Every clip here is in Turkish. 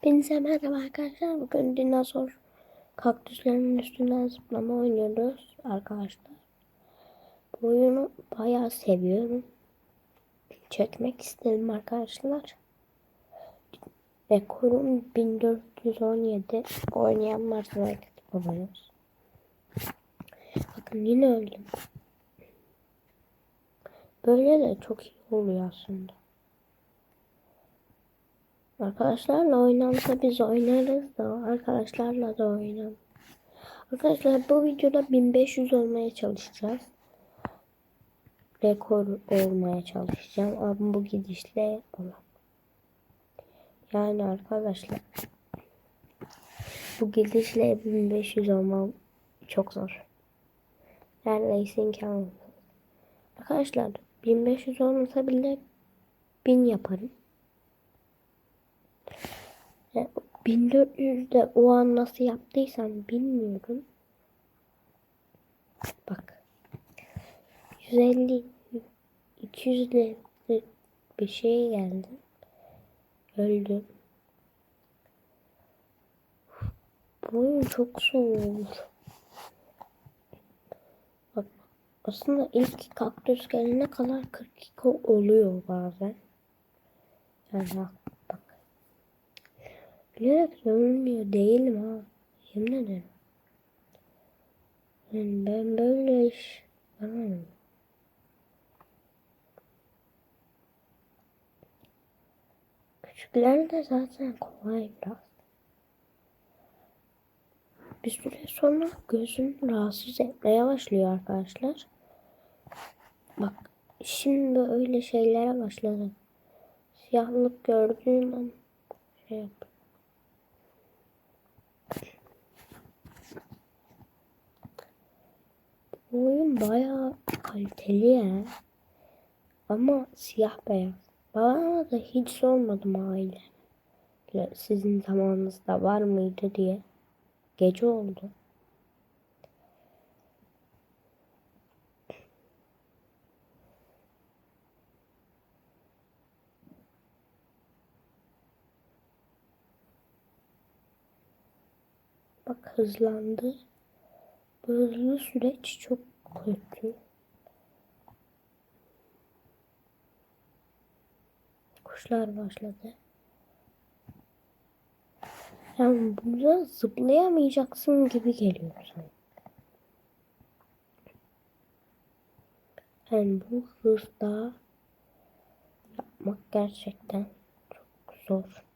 Hepinize merhaba arkadaşlar. Bugün dinozor kaktüslerin üstünden zıplama oynuyoruz arkadaşlar. Bu oyunu bayağı seviyorum. Çekmek istedim arkadaşlar. Rekorum 1417. Oynayan varsa like yapabiliriz. Bakın yine öldüm. Böyle de çok iyi oluyor aslında. Arkadaşlarla oynansa biz oynarız da arkadaşlarla da oynam. Arkadaşlar bu videoda 1500 olmaya çalışacağız. Rekor olmaya çalışacağım ama bu gidişle olamam. Yani arkadaşlar bu gidişle 1500 olmam çok zor. Neredeyse imkansız. Arkadaşlar 1500 olmasa bile 1000 yaparım. 1400'de o an nasıl yaptıysam bilmiyorum. Bak. 150 200'le bir şey geldi. Öldüm. Bu oyun çok zor. Bak aslında ilk kaktüs gelene kadar 42 oluyor bazen. Yani. Bilerek ölmüyor değilim ha. Yemin ederim. Yani ben böyle iş yapamam. Küçükler de zaten kolay biraz. Bir süre sonra gözün rahatsız etmeye başlıyor arkadaşlar. Bak şimdi öyle şeylere başladı. Siyahlık gördüğüm an şey yap. Bu oyun bayağı kaliteli ya. Ama siyah beyaz. Bana da hiç sormadım aile. Sizin zamanınızda var mıydı diye. Gece oldu. Bak hızlandı. Bu hızlı süreç çok kötü. Kuşlar başladı. Yani burada zıplayamayacaksın gibi geliyor sana. Yani bu hızda yapmak gerçekten çok zor.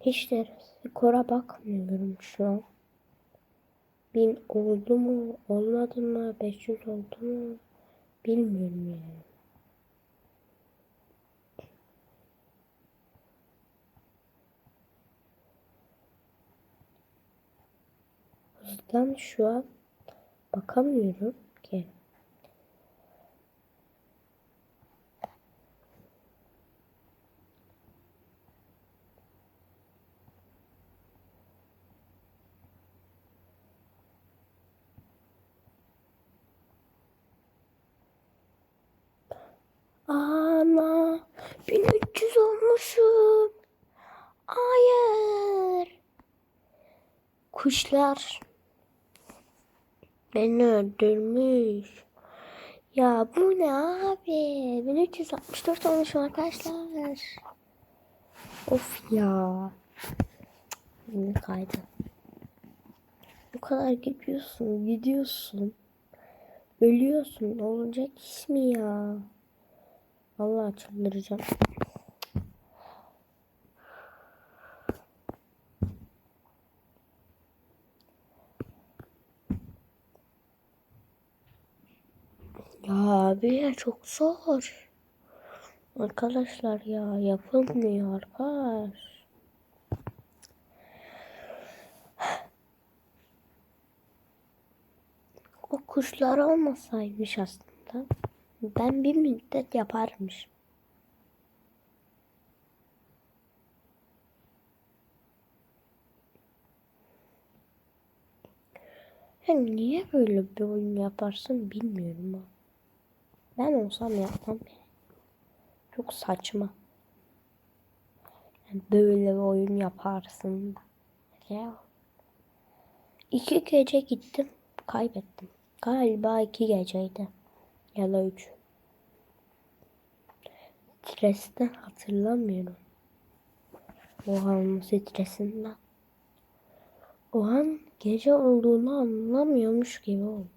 Hiç de skora bakmıyorum şu an. Bin oldu mu, olmadı mı, 500 oldu mu bilmiyorum yani. Hızdan şu an bakamıyorum ki. Ana 1300 olmuşum. Hayır. Kuşlar beni öldürmüş. Ya bu ne abi? 1364 olmuş arkadaşlar. Of ya. Yine kaydı. Bu kadar gidiyorsun, gidiyorsun. Ölüyorsun. Olacak iş mi ya? Vallahi çıldıracağım. Ya abi çok zor. Arkadaşlar ya yapılmıyor arkadaş. O kuşlar olmasaymış aslında. Ben bir müddet yaparmış. Yani niye böyle bir oyun yaparsın bilmiyorum ama. Ben olsam yapmam. Çok saçma. Yani böyle bir oyun yaparsın. Ya. İki gece gittim. Kaybettim. Galiba iki geceydi. Ya da üç. Stresten hatırlamıyorum. O an stresinden. O an gece olduğunu anlamıyormuş gibi oldu.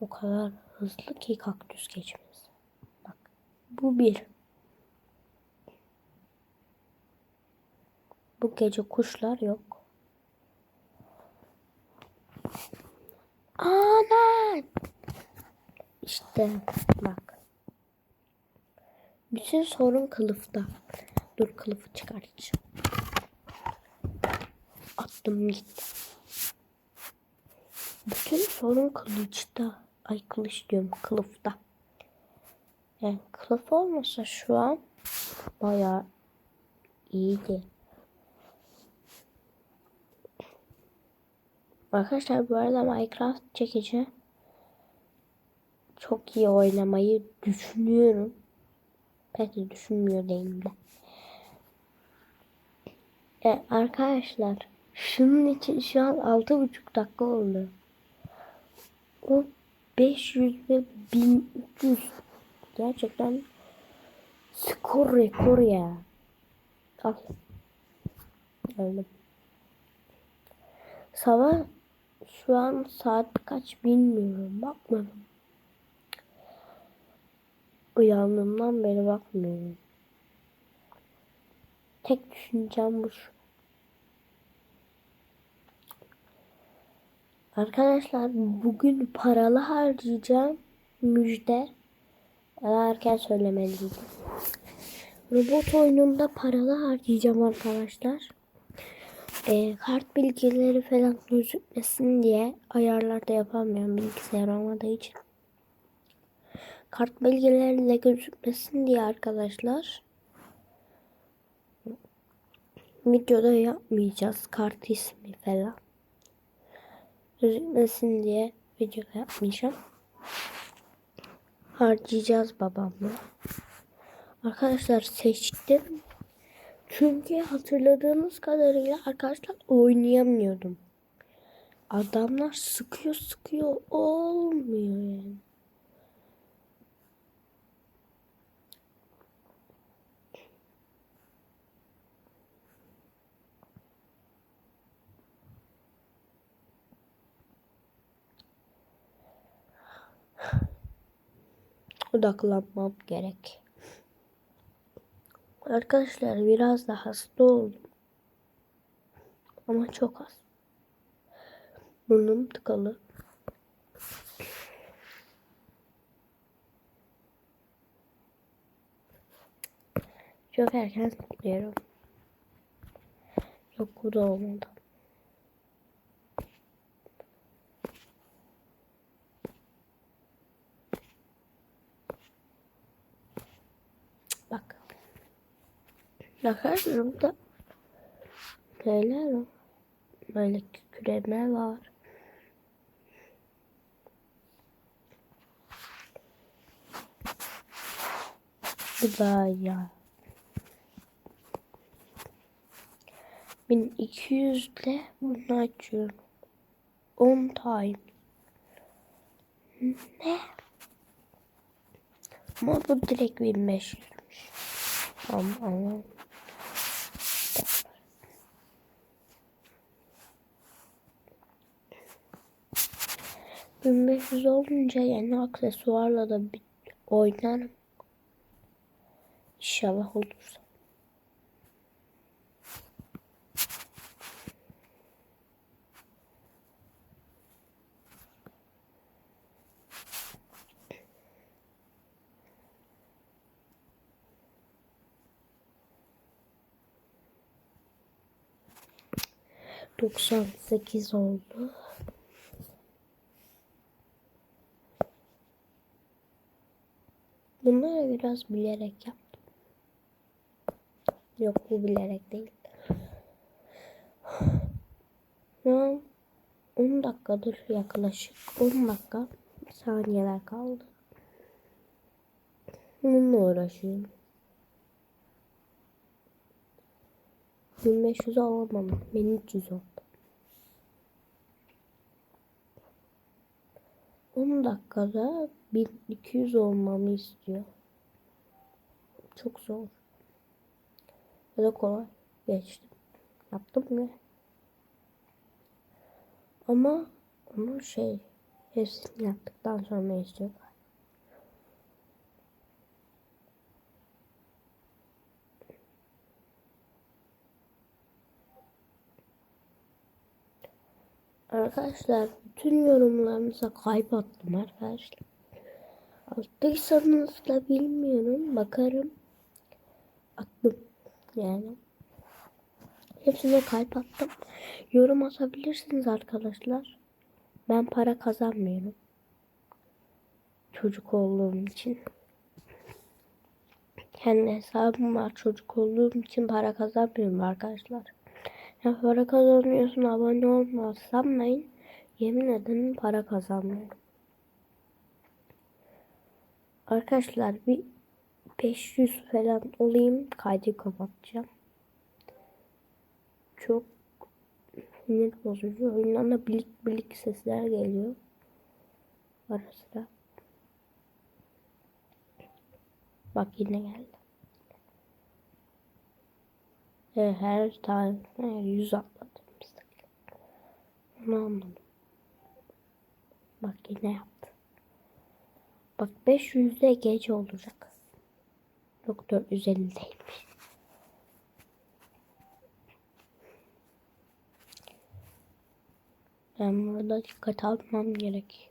O kadar hızlı ki kaktüs geçmesi. Bak bu bir. Bu gece kuşlar yok. Anan! İşte bak. Bütün sorun kılıfta. Dur kılıfı çıkartacağım. Attım gitti. Bütün sorun kılıçta. Ay kılıç diyorum kılıfta. Yani kılıf olmasa şu an bayağı iyiydi. Arkadaşlar bu arada Minecraft çekici çok iyi oynamayı düşünüyorum. Pek de düşünmüyor değilim de. E, arkadaşlar şunun için şu an 6,5 dakika oldu. O 500 ve 1300 gerçekten skor rekor ya. Al. Öldüm. Sabah şu an saat kaç bilmiyorum. Bakmadım. Uyandığımdan beri bakmıyorum. Tek düşüncem bu. Arkadaşlar bugün paralı harcayacağım. Müjde. Erken söylemeliydim. Robot oyununda paralı harcayacağım arkadaşlar. E, kart bilgileri falan gözükmesin diye ayarlarda yapamıyorum bilgisayar olmadığı için. Kart bilgileri de gözükmesin diye arkadaşlar. Videoda yapmayacağız kart ismi falan. Gözükmesin diye video yapmayacağım. Harcayacağız babamla. Arkadaşlar seçtim. Çünkü hatırladığınız kadarıyla arkadaşlar oynayamıyordum. Adamlar sıkıyor sıkıyor olmuyor yani. Odaklanmam gerek. Arkadaşlar biraz da hasta oldum. Ama çok az. Burnum tıkalı. Çok erken zıplıyorum. Yok bu da olmadı. Bak. Arkadaşlar burada neler var? Böyle kükreme var. Ya. 1200 ile bunu açıyorum. 10 time. Ne? Ama bu direkt 1500'müş. Ama ama. 1500 olunca yeni aksesuarla da bir oynarım. İnşallah olursa. Doksan sekiz oldu. Bunları biraz bilerek yaptım. Yok bu bilerek değil. Şu an 10 dakikadır yaklaşık 10 dakika saniyeler kaldı. Bununla uğraşıyorum. 1500 alamam. 1300 oldu. 10 dakikada 1200 olmamı istiyor. Çok zor. Ya kolay. Geçtim. Yaptım ya. Ama onu şey hepsini yaptıktan sonra istiyor. Arkadaşlar bütün yorumlarınıza kalp attım arkadaşlar. Attıysanız da bilmiyorum. Bakarım. Attım. Yani. Hepsine kalp attım. Yorum atabilirsiniz arkadaşlar. Ben para kazanmıyorum. Çocuk olduğum için. Kendi hesabım var. Çocuk olduğum için para kazanmıyorum arkadaşlar. Ya para kazanıyorsun abone olma sanmayın. Yemin ederim para kazanmıyorum. Arkadaşlar bir 500 falan olayım kaydı kapatacağım. Çok sinir bozucu. Oyundan da bilik bilik sesler geliyor. Ara sıra. Bak yine geldi. Evet, her tane yüz atladım. Onu anladım. Bak yine yaptı. Bak 500'de gece olacak. Doktor 450'deymiş. Ben burada dikkat almam gerek.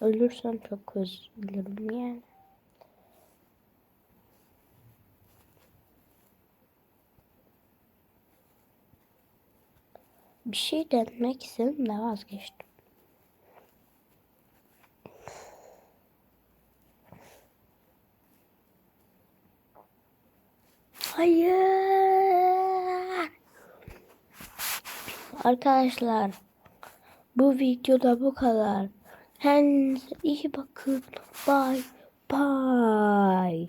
Ölürsem çok dilerim yani. Bir şey denemek istedim de vazgeçtim. Hayır. Arkadaşlar bu videoda bu kadar. Kendinize iyi bakın. Bye bye.